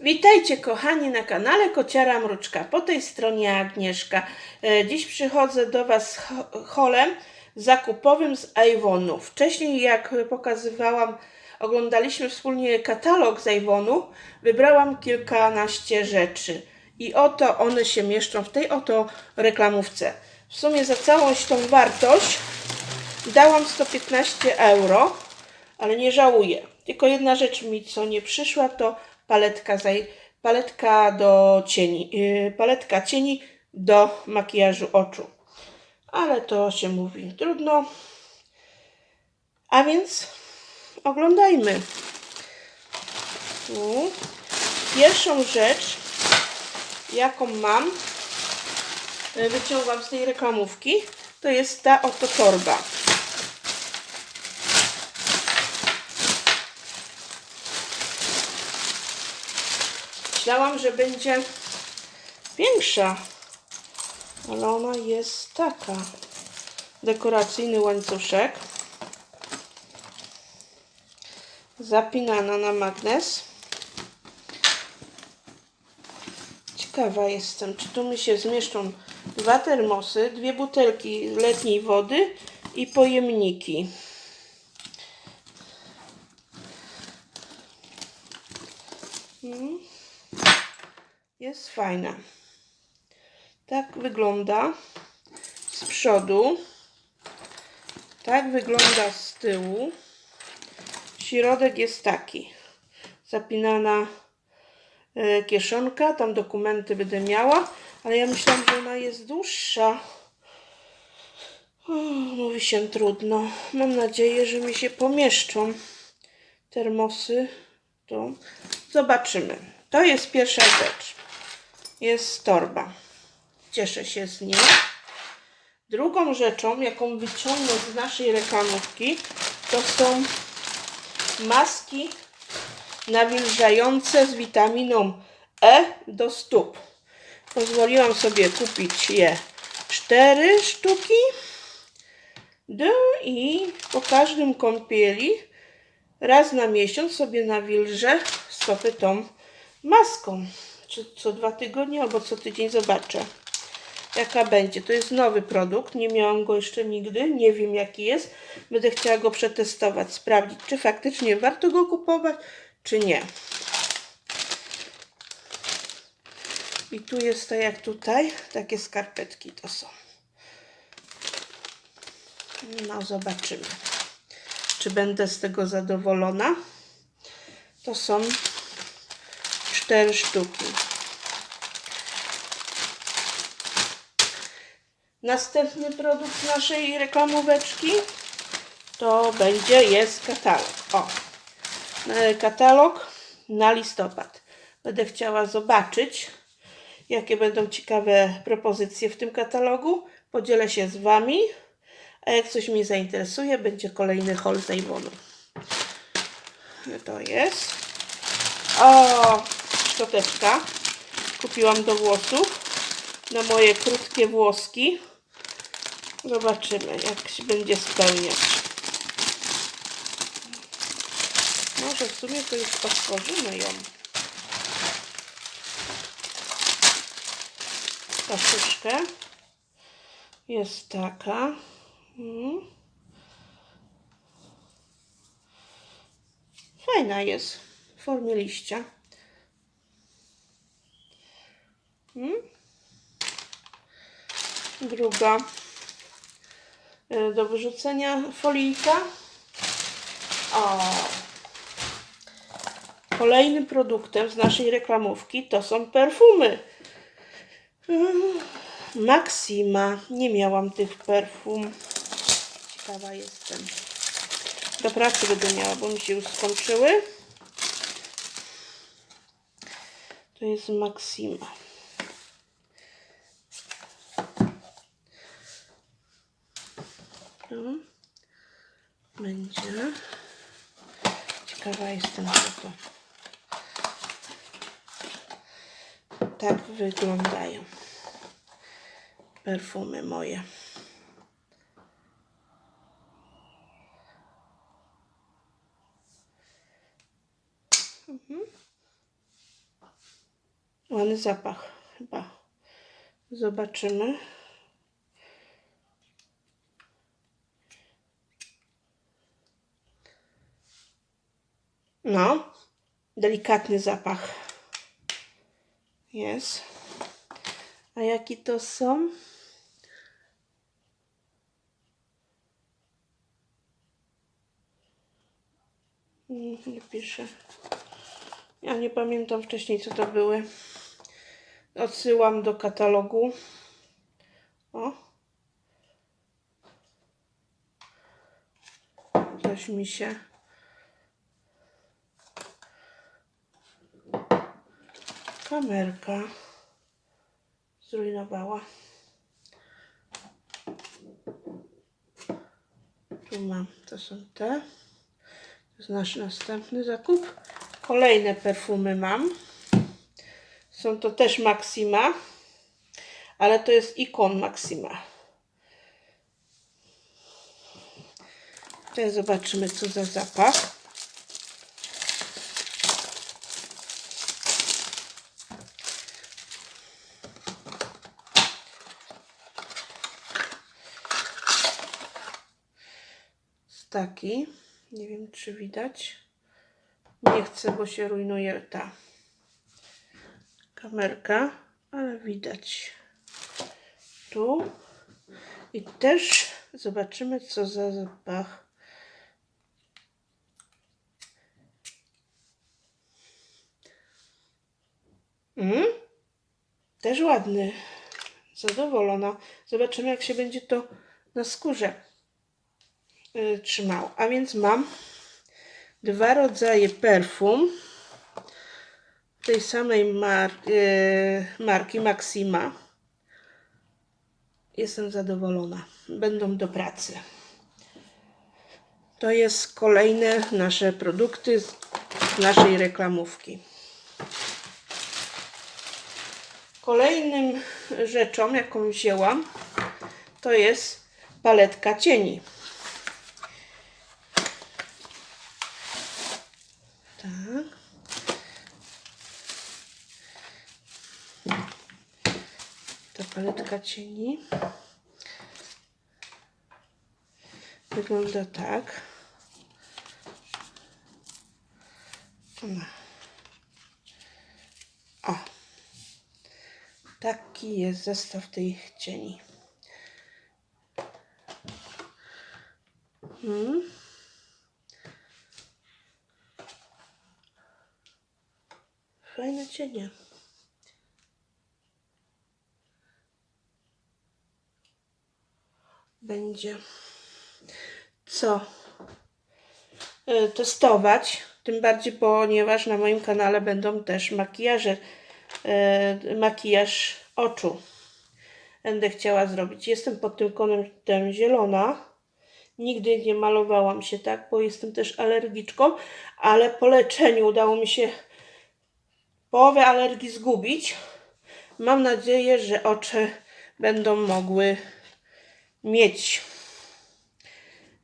Witajcie kochani na kanale Kociara Mruczka. Po tej stronie Agnieszka. E, Dziś przychodzę do Was z ho- holem zakupowym z Avonu. Wcześniej jak pokazywałam, oglądaliśmy wspólnie katalog z Avonu, wybrałam kilkanaście rzeczy. I oto one się mieszczą w tej oto reklamówce. W sumie za całość tą wartość dałam 115 euro ale nie żałuję. Tylko jedna rzecz mi co nie przyszła, to paletka, paletka do cieni, yy, paletka cieni do makijażu oczu. Ale to się mówi trudno. A więc oglądajmy. Tu. Pierwszą rzecz, jaką mam, yy, wyciągam z tej reklamówki, to jest ta oto torba. Myślałam, że będzie większa, ale ona jest taka. Dekoracyjny łańcuszek. Zapinana na magnes. Ciekawa jestem, czy tu mi się zmieszczą dwa termosy, dwie butelki letniej wody i pojemniki. Jest fajna. Tak wygląda z przodu. Tak wygląda z tyłu. Środek jest taki. Zapinana e, kieszonka. Tam dokumenty będę miała. Ale ja myślałam, że ona jest dłuższa. Mówi się trudno. Mam nadzieję, że mi się pomieszczą termosy. Tu. Zobaczymy. To jest pierwsza rzecz jest torba. Cieszę się z niej. Drugą rzeczą, jaką wyciągnę z naszej reklamówki, to są maski nawilżające z witaminą E do stóp. Pozwoliłam sobie kupić je cztery sztuki. No i po każdym kąpieli raz na miesiąc sobie nawilżę stopy tą maską czy co dwa tygodnie, albo co tydzień zobaczę, jaka będzie. To jest nowy produkt, nie miałam go jeszcze nigdy, nie wiem jaki jest. Będę chciała go przetestować, sprawdzić, czy faktycznie warto go kupować, czy nie. I tu jest tak jak tutaj, takie skarpetki to są. No, zobaczymy, czy będę z tego zadowolona. To są cztery sztuki. Następny produkt naszej reklamóweczki to będzie, jest katalog. O, e, katalog na listopad. Będę chciała zobaczyć, jakie będą ciekawe propozycje w tym katalogu. Podzielę się z Wami, a jak coś mnie zainteresuje, będzie kolejny haul z. To jest. O, szczoteczka. Kupiłam do włosów na moje krótkie włoski. Zobaczymy, jak się będzie spełniać. Może w sumie to już otworzymy ją. Paszyczkę. Jest taka. Mm. Fajna jest w formie liścia. Mm. Druga y, do wyrzucenia folijka. O. Kolejnym produktem z naszej reklamówki to są perfumy. Mm, Maxima. Nie miałam tych perfum. Ciekawa jestem. Do pracy będę miała, bo mi się już skończyły. To jest Maxima. Tu będzie. Ciekawa jestem tego. Tak wyglądają perfumy moje. Ładny zapach chyba. Zobaczymy. No, delikatny zapach. Jest. A jaki to są? Nie piszę. Ja nie pamiętam wcześniej, co to były. Odsyłam do katalogu. O. Coś mi się. Kamerka zrujnowała. Tu mam, to są te. To jest nasz następny zakup. Kolejne perfumy mam. Są to też Maxima, ale to jest ikon Maxima. Tutaj zobaczymy, co za zapach. Jest taki. Nie wiem, czy widać. Nie chcę, bo się rujnuje ta kamerka, ale widać tu. I też zobaczymy, co za zapach. Mm? Też ładny. Zadowolona. Zobaczymy, jak się będzie to na skórze y, trzymało. A więc mam dwa rodzaje perfum tej samej mar y, marki Maxima. Jestem zadowolona. Będą do pracy. To jest kolejne nasze produkty z naszej reklamówki. Kolejnym rzeczą, jaką wzięłam, to jest paletka cieni. Tak. Paletka cieni wygląda tak. O. Taki jest zestaw tej cieni. Hmm. Fajne cienie. Będzie co e, testować. Tym bardziej, ponieważ na moim kanale będą też makijaże, e, makijaż oczu. Będę chciała zrobić. Jestem pod tym kątem zielona. Nigdy nie malowałam się tak, bo jestem też alergiczką, ale po leczeniu udało mi się połowę alergii zgubić. Mam nadzieję, że oczy będą mogły mieć.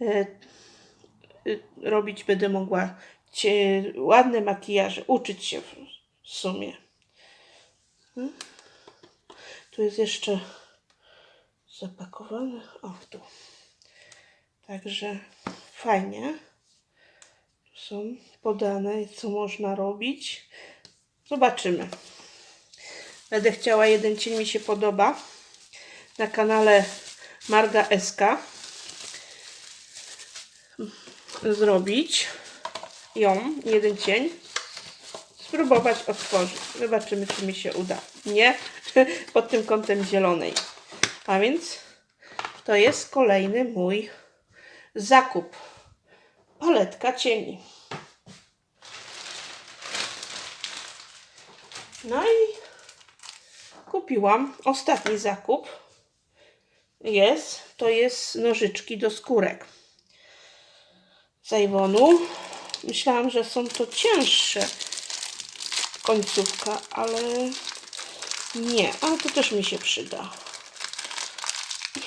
E, e, robić będę mogła cie, ładne makijaże, uczyć się w, w sumie. Hmm? Tu jest jeszcze zapakowane. O, tu. Także fajnie. Tu są podane, co można robić. Zobaczymy. Będę chciała, jeden cień mi się podoba. Na kanale Marga SK zrobić ją, jeden cień, spróbować otworzyć. Zobaczymy, czy mi się uda. Nie, pod tym kątem zielonej. A więc to jest kolejny mój zakup. Paletka cieni. No i kupiłam ostatni zakup. Jest, to jest nożyczki do skórek z. Myślałam, że są to cięższe końcówka, ale nie. Ale to też mi się przyda.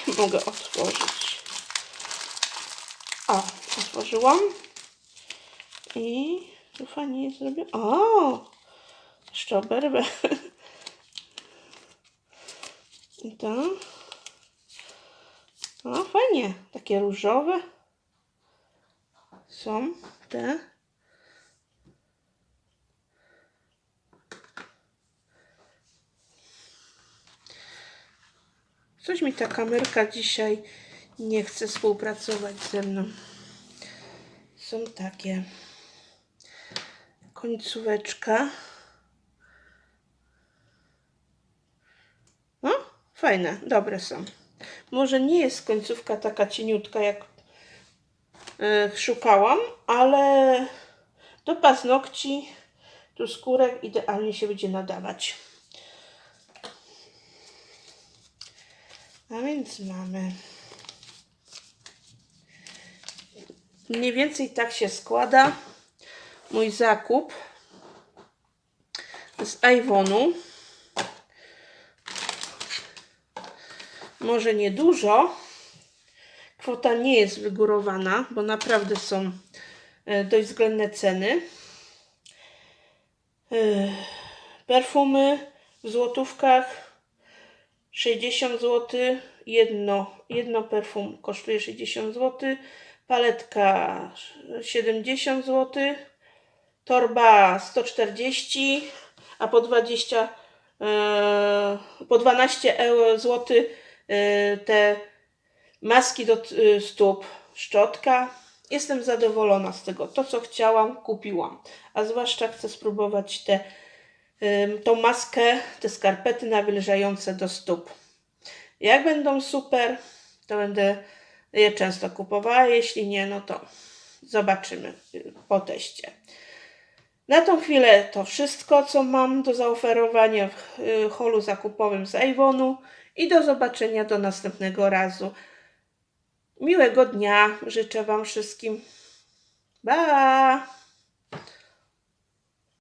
Nie mogę otworzyć. O, otworzyłam. I tu fajnie zrobione. O! Szczoberbe. I to. O, fajnie. Takie różowe. Są te. Coś mi ta kamerka dzisiaj nie chce współpracować ze mną. Są takie. Końcóweczka. No, fajne, dobre są. Może nie jest końcówka taka cieniutka, jak e, szukałam, ale do paznokci, tu skórek idealnie się będzie nadawać. A więc mamy. Mniej więcej tak się składa mój zakup z Avonu. Może nie dużo. Kwota nie jest wygórowana, bo naprawdę są e, dość względne ceny. E, Perfumy w złotówkach 60 zł. Jedno, jedno perfum kosztuje 60 zł. Paletka 70 zł. Torba 140, a po 20 e, po 12 euro zł te maski do e, stóp, szczotka. Jestem zadowolona z tego. To, co chciałam, kupiłam. A zwłaszcza chcę spróbować te, tą maskę, te skarpety nawilżające do stóp. Jak będą super, to będę je często kupowała. Jeśli nie, no to zobaczymy y, po teście. Na tą chwilę to wszystko, co mam do zaoferowania w y, holu zakupowym z Avonu i do zobaczenia do następnego razu. Miłego dnia życzę Wam wszystkim. Bye!